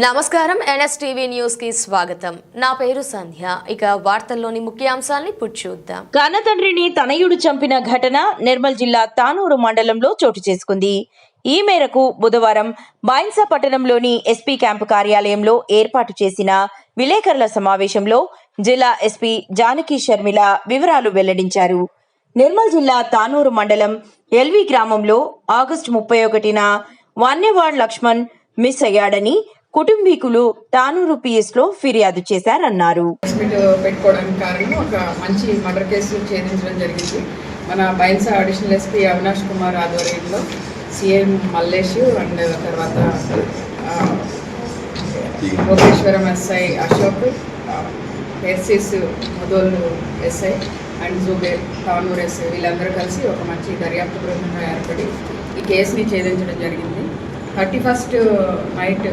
నమస్కారం. ఎన్ఎస్టీవీ న్యూస్కి స్వాగతం. నా పేరు సంధ్య. ఇక వార్తల్లోని ముఖ్యాంశాన్ని ఇప్పుడు చూద్దాం. కన్నతండ్రిని తనయుడు చంపిన ఘటన నిర్మల్ జిల్లా తానూరు మండలంలో చోటు చేసుకుంది. ఈ మేరకు బుధవారం బాయిన్సా పట్టణంలోని ఎస్పీ క్యాంపు కార్యాలయంలో ఏర్పాటు చేసిన విలేకరుల సమావేశంలో జిల్లా ఎస్పీ జానకి షర్మిల వివరాలు వెల్లడించారు. నిర్మల్ జిల్లా తానూరు మండలం ఎల్వి గ్రామంలో ఆగస్టు ముప్పై ఒకటిన వన్యవాడ్ లక్ష్మణ్ మిస్ అయ్యాడని కుటుంబీకులు తాను పిఎస్లో ఫిర్యాదు చేశారన్నారు. పెట్టుకోవడానికి కారణం ఒక మంచి మర్డర్ కేసు ఛేదించడం జరిగింది. మన బైన్సా అడిషనల్ ఎస్పీ అవినాష్ కుమార్ ఆధ్వర్యంలో సీఎం మల్లేష్ అండ్ తర్వాత Bhogeshwaram SI Ashok SS Mudhol SI and Zuber Tanur SI వీళ్ళందరూ కలిసి ఒక మంచి దర్యాప్తు బృందంగా ఏర్పడి ఈ కేసుని ఛేదించడం జరిగింది. థర్టీ ఫస్ట్ నైట్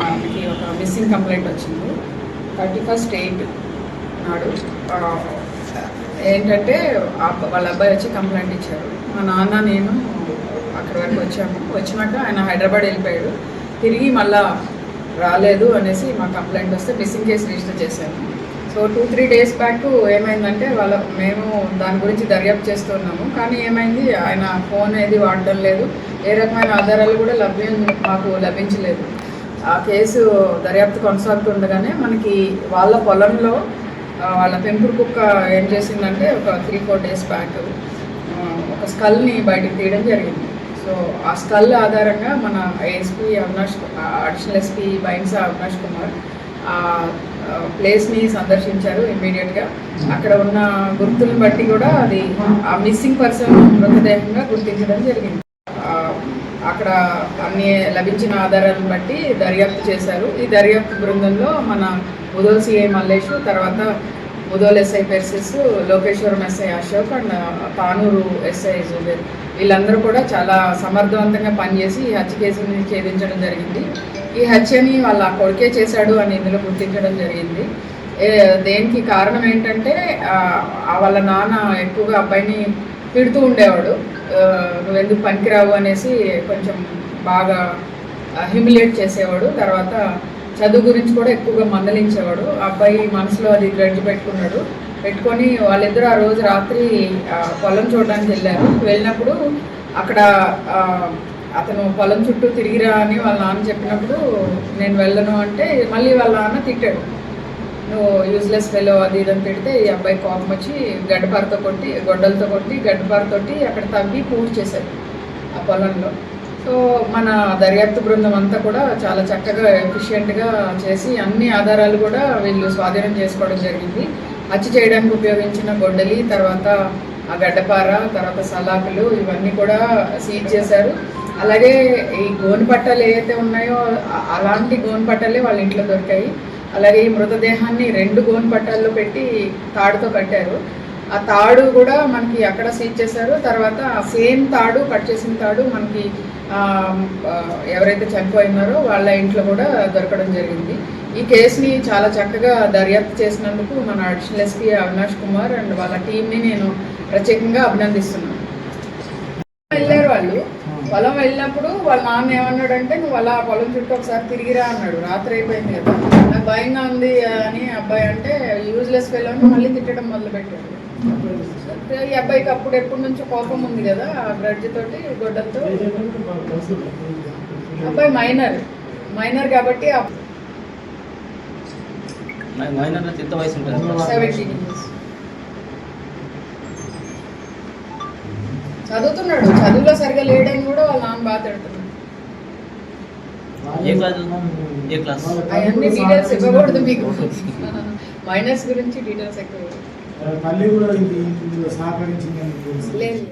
మనకి ఒక మిస్సింగ్ కంప్లైంట్ వచ్చింది. థర్టీ ఫస్ట్ ఎయిట్ నాడు ఏంటంటే ఆ వాళ్ళ అబ్బాయి వచ్చి కంప్లైంట్ ఇచ్చారు. మా నాన్న నేను అక్కడి వరకు వచ్చాము. వచ్చినాక ఆయన హైదరాబాద్ వెళ్ళిపోయాడు. తిరిగి మళ్ళా రాలేదు అనేసి మా కంప్లైంట్ వస్తే మిస్సింగ్ కేసు రిజిస్టర్ చేశాను so two three days back ఏమైందంటే వాళ్ళ మేము దాని గురించి దర్యాప్తు చేస్తున్నాము. కానీ ఏమైంది? ఆయన ఫోన్ ఏది వాడడం లేదు. ఏ రకమైన ఆధారాలు కూడా లభ్యం మాకు లభించలేదు. ఆ కేసు దర్యాప్తు కొనసాగుతుండగానే మనకి వాళ్ళ పొలంలో వాళ్ళ పెంపుడు కుక్క ఏం చేసిందంటే ఒక త్రీ ఫోర్ డేస్ బ్యాక్ ఒక స్కల్ని బయటకు తీయడం జరిగింది. సో ఆ స్కల్ ఆధారంగా మన SP Avinash additional SP Bhainsa Avinash Kumar ఆ ప్లేస్ని సందర్శించారు ఇమ్మీడియట్గా అక్కడ ఉన్న గుర్తులను బట్టి కూడా అది ఆ మిస్సింగ్ పర్సన్ మృతదేహంగా గుర్తించడం జరిగింది. అక్కడ అన్ని లభించిన ఆధారాలను బట్టి దర్యాప్తు చేశారు. ఈ దర్యాప్తు బృందంలో మన ముదోల్ సిఐ మల్లేష్ తర్వాత Mudhol SI Persis Lokeshwaram SI Ashok and Tanur SI Zuber. వీళ్ళందరూ కూడా చాలా సమర్థవంతంగా పనిచేసి ఈ హత్య కేసుని ఛేదించడం జరిగింది. ఈ హత్యని వాళ్ళ కొడుకే చేశాడు అని ఇందులో గుర్తించడం జరిగింది. దేనికి కారణం ఏంటంటే వాళ్ళ నాన్న ఎక్కువగా అబ్బాయిని తిడుతూ ఉండేవాడు. ఆ, నువ్వెందుకు పనికిరావు అనేసి కొంచెం బాగా హ్యూమిలేట్ చేసేవాడు. తర్వాత చదువు గురించి కూడా ఎక్కువగా మందలించేవాడు. ఆ అబ్బాయి మనసులో అది గ్రడ్జ్ పెట్టుకున్నాడు. పెట్టుకొని వాళ్ళిద్దరూ ఆ రోజు రాత్రి పొలం చూడడానికి వెళ్ళారు. వెళ్ళినప్పుడు అక్కడ అతను పొలం చుట్టూ తిరిగిరా అని వాళ్ళ నాన్న చెప్పినప్పుడు నేను వెళ్ళను అంటే మళ్ళీ వాళ్ళ నాన్న తిట్టాడు. నువ్వు యూజ్లెస్ ఫెలో అది ఇది అని పెడితే ఈ అబ్బాయి కోపం వచ్చి గడ్డపారతో కొట్టి గొడ్డలతో కొట్టి గడ్డపారతోటి అక్కడ తవ్వి పూర్తి చేశారు ఆ పొలంలో. సో మన దర్యాప్తు బృందం అంతా కూడా చాలా చక్కగా ఎఫిషియెంట్గా చేసి అన్ని ఆధారాలు కూడా వీళ్ళు స్వాధీనం చేసుకోవడం జరిగింది. హత్య చేయడానికి ఉపయోగించిన గొడ్డలి తర్వాత ఆ గడ్డపార తర్వాత సలాకులు ఇవన్నీ కూడా సీజ్ చేశారు. అలాగే ఈ గోను పట్టాలు ఏవైతే ఉన్నాయో అలాంటి గోను పట్టాలే వాళ్ళ ఇంట్లో దొరికాయి. అలాగే ఈ మృతదేహాన్ని రెండు గోన్ పట్టాల్లో పెట్టి తాడుతో కట్టారు. ఆ తాడు కూడా మనకి అక్కడ సీజ్ చేశారు. తర్వాత సేమ్ తాడు కట్ చేసిన తాడు మనకి ఎవరైతే చనిపోయినారో వాళ్ళ ఇంట్లో కూడా దొరకడం జరిగింది. ఈ కేసుని చాలా చక్కగా దర్యాప్తు చేసినందుకు మన additional SP Avinash Kumar and వాళ్ళ టీంని నేను ప్రత్యేకంగా అభినందిస్తున్నాను. వెళ్ళారు వాళ్ళు. పొలం వెళ్ళినప్పుడు వాళ్ళ నాన్న ఏమన్నాడంటే నువ్వు అలా పొలం చుట్టూ ఒకసారి తిరిగిరా అన్నాడు. రాత్రి అయిపోయింది కదా. నాకు భయంగా ఉంది అని అబ్బాయి అంటే యూజ్లెస్ వెళ్ళని మళ్ళీ తిట్టడం మొదలు పెట్టాడు అయితే ఈ అబ్బాయికి అప్పుడు ఎప్పటి నుంచో కోపం ఉంది కదా ఆ గ్రడ్జ్ తోటి గొడ్డలతో అబ్బాయి మైనర్. మైనర్ కాబట్టి మైనర్ ఎంత వయసు ఉంటుంది. సెవెంటీన్ చదువుతున్నాడు. చదువులో సరిగా లేడని కూడా వాళ్ళ నాన్న బాధ పెడుతున్నాడు ఏ క్లాస్ ఏ క్లాస్ అవన్నీ డీటెయిల్స్ ఇవ్వకూడదు మీకు. మైనర్స్ గురించి డీటెయిల్స్ ఎక్కువ ఇవ్వకూడదు. తల్లి కూడా ఇది ఇందులో సహకరించిందని తెలుసు లేదు.